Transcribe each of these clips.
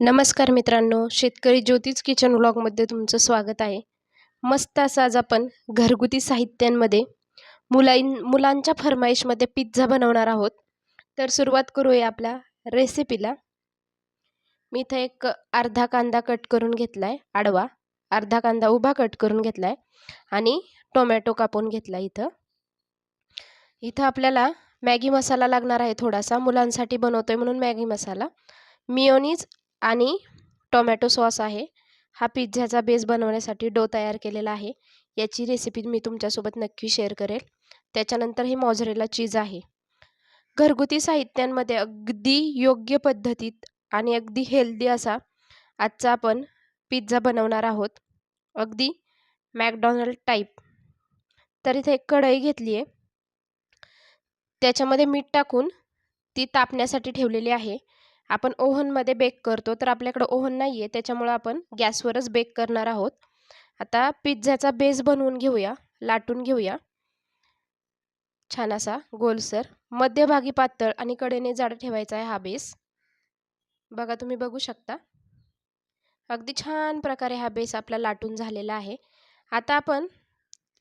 नमस्कार मित्रांनो शेतकरी ज्योतिष किचन व्लॉगमध्ये तुमचं स्वागत आहे. मस्त असं आज आपण घरगुती साहित्यांमध्ये मुलां मुलांच्या फरमाईशमध्ये पिझ्झा बनवणार आहोत. तर सुरुवात करूया आपल्या रेसिपीला मी इथं एक अर्धा कांदा कट करून घेतला आहे आडवा. अर्धा कांदा उभा कट करून घेतला आहे आणि टोमॅटो कापून घेतला इथं. इथं आपल्याला मॅगी मसाला लागणार आहे थोडासा. मुलांसाठी बनवतो आहे म्हणून मॅगी मसाला. मिओनीज आणि टोमॅटो सॉस आहे. हा पिझ्झ्याचा बेस बनवण्यासाठी डो तयार केलेला आहे. याची रेसिपी मी तुमच्यासोबत नक्की शेअर करेल. त्याच्यानंतर ही मॉझरेला चीज आहे. घरगुती साहित्यांमध्ये अगदी योग्य पद्धतीत आणि अगदी हेल्दी असा आजचा आपण पिझ्झा बनवणार आहोत. अगदी मॅकडॉनल्ड टाईप तर इथे एक कढई घेतली आहे. त्याच्यामध्ये मीठ टाकून ती तापण्यासाठी ठेवलेली आहे. आपण ओव्हनमध्ये बेक करतो तर आपल्याकडं ओव्हन नाही आहे त्याच्यामुळं आपण गॅसवरच बेक करणार आहोत. आता पिझ्झाचा बेस बनवून घेऊया लाटून घेऊया. छान असा गोलसर मध्यभागी पातळ आणि कडेने जाड ठेवायचा आहे हा बेस. बघा तुम्ही बघू शकता. अगदी छान प्रकारे हा बेस आपला लाटून झालेला आहे. आता आपण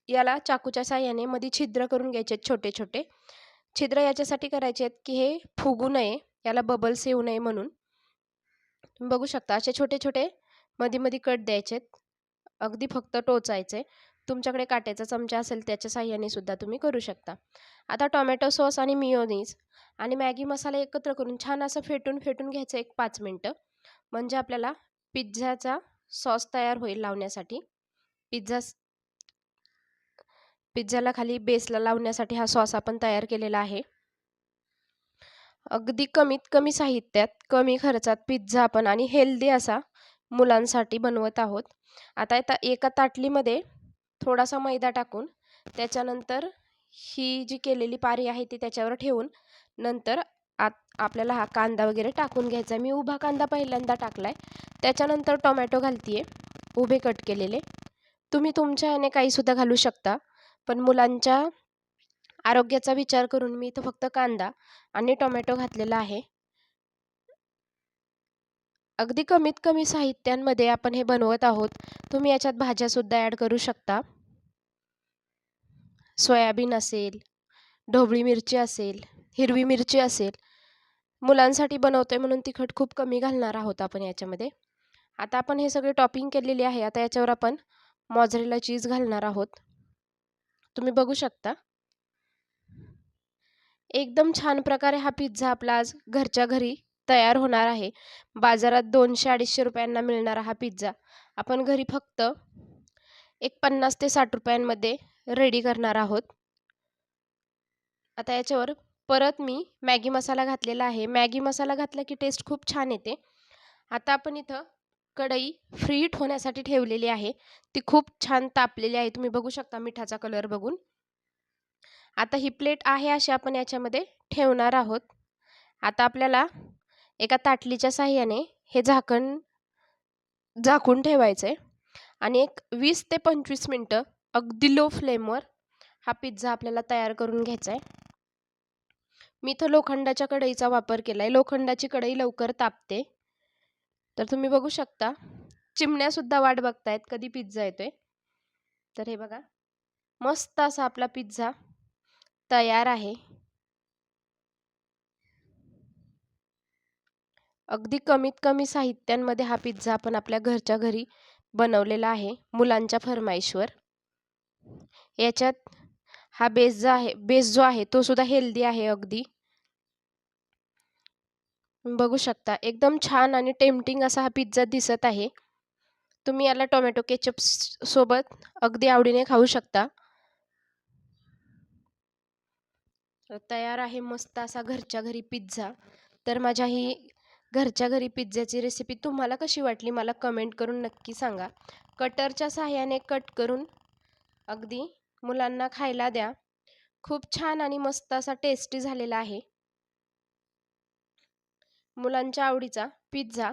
याला चाकूच्या साह्याने मध्ये छिद्र करून घ्यायचे छोटे छोटे छिद्र याच्यासाठी करायचे आहेत की हे फुगू नये. याला बबल्स येऊ नये म्हणून. तुम्ही बघू शकता असे छोटे छोटे मध्ये मध्ये कट द्यायचे. अगदी फक्त टोचायचे. तुमच्याकडे काट्याचा चमचा असेल त्याच्या साह्याने सुद्धा तुम्ही करू शकता. आता टोमॅटो सॉस आणि मिओनीज आणि मॅगी मसाला एकत्र करून छान असं फेटून फेटून घ्यायचं एक पाच मिनटं. म्हणजे आपल्याला पिझ्झाचा सॉस तयार होईल लावण्यासाठी. पिझ्झा पिझ्झाला खाली बेसला लावण्यासाठी हा सॉस आपण तयार केलेला आहे. अगदी कमीत कमी साहित्यात कमी खर्चात पिझ्झा आपण आणि हेल्दी असा मुलांसाठी बनवत आहोत. आता आता एका ताटलीमध्ये थोडासा मैदा टाकून त्याच्यानंतर ही जी केलेली पारी आहे ती त्याच्यावर ठेवून नंतर आत आपल्याला हा कांदा वगैरे टाकून घ्यायचा आहे. मी उभा कांदा पहिल्यांदा टाकला आहे त्याच्यानंतर टोमॅटो घालते आहे उभे कट केलेले. तुम्ही तुमच्या याने काहीसुद्धा घालू शकता पण मुलांच्या आरोग्याचा विचार करून मी इथं फक्त कांदा आणि टोमॅटो घातलेला आहे. अगदी कमीत कमी साहित्यांमध्ये आपण हे बनवत आहोत. तुम्ही याच्यात भाज्यासुद्धा ॲड करू शकता. सोयाबीन असेल ढोबळी मिरची असेल हिरवी मिरची असेल. मुलांसाठी बनवतोय म्हणून तिखट खूप कमी घालणार आहोत आपण याच्यामध्ये. आता आपण हे सगळे टॉपिंग केलेली आहे. आता याच्यावर आपण मॉझरेला चीज घालणार आहोत. तुम्ही बघू शकता. एकदम छान प्रकारे हा पिझ्झा आपला आज घरच्या घरी तयार होणार आहे. बाजारात दोनशे अडीचशे रुपयांना मिळणारा हा पिझ्झा आपण घरी फक्त एक पन्नास ते साठ रुपयांमध्ये रेडी करणार आहोत. आता याच्यावर परत मी मॅगी मसाला घातलेला आहे. मॅगी मसाला घातला की टेस्ट खूप छान येते. आता आपण इथं कढई फ्रीट होण्यासाठी ठेवलेली आहे. ती खूप छान तापलेली आहे. तुम्ही बघू शकता मिठाचा कलर बघून. आता ही प्लेट आहे अशी आपण याच्यामध्ये ठेवणार आहोत. आता आपल्याला एका ताटलीच्या साह्याने हे झाकण झाकून ठेवायचं आहे आणि एक वीस ते पंचवीस मिनटं अगदी लो फ्लेमवर हा पिझ्झा आपल्याला तयार करून घ्यायचा आहे मी इथं लोखंडाच्या कढईचा वापर केला आहे लोखंडाची कढई लवकर तापते. तर तुम्ही बघू शकता चिमण्यासुद्धा वाट बघतायत कधी पिझ्झा येतोय. तर हे बघा मस्त असा आपला पिझ्झा तयार आहे. अगदी कमीत कमी साहित्यांमध्ये हा पिझ्झा आपण आपल्या घरच्या घरी बनवलेला आहे. मुलांच्या फरमाईशवर. याच्यात हा बेस जो आहे बेस जो आहे तो सुद्धा हेल्दी आहे अगदी. बघू शकता एकदम छान आणि टेम्पटिंग असा हा पिझ्झा दिसत आहे. तुम्ही याला टोमॅटो केचप सोबत अगदी आवडीने खाऊ शकता. तयार आहे मस्त असा घरच्या घरी पिझ्झा. तर माझ्या ही घरच्या घरी पिझ्झ्याची रेसिपी तुम्हाला कशी वाटली मला कमेंट करून नक्की सांगा. कटरच्या सहाय्याने कट करून अगदी मुलांना खायला द्या. खूप छान आणि मस्त असा टेस्टी झालेला आहे. मुलांच्या आवडीचा पिझ्झा.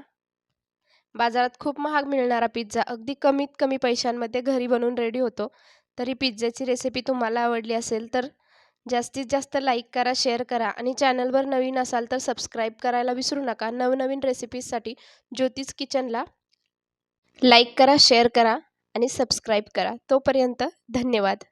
बाजारात खूप महाग मिळणारा पिझ्झा. अगदी कमीत कमी पैशांमध्ये घरी बनवून रेडी होतो. तरी पिझ्झ्याची रेसिपी तुम्हाला आवडली असेल तर जास्तीत जास्त लाईक करा शेअर करा आणि चॅनलवर नवीन असाल तर सबस्क्राईब करायला विसरू नका. नवनवीन रेसिपीजसाठी ज्योतिष किचनला लाईक करा शेअर करा आणि सबस्क्राईब करा. तोपर्यंत धन्यवाद.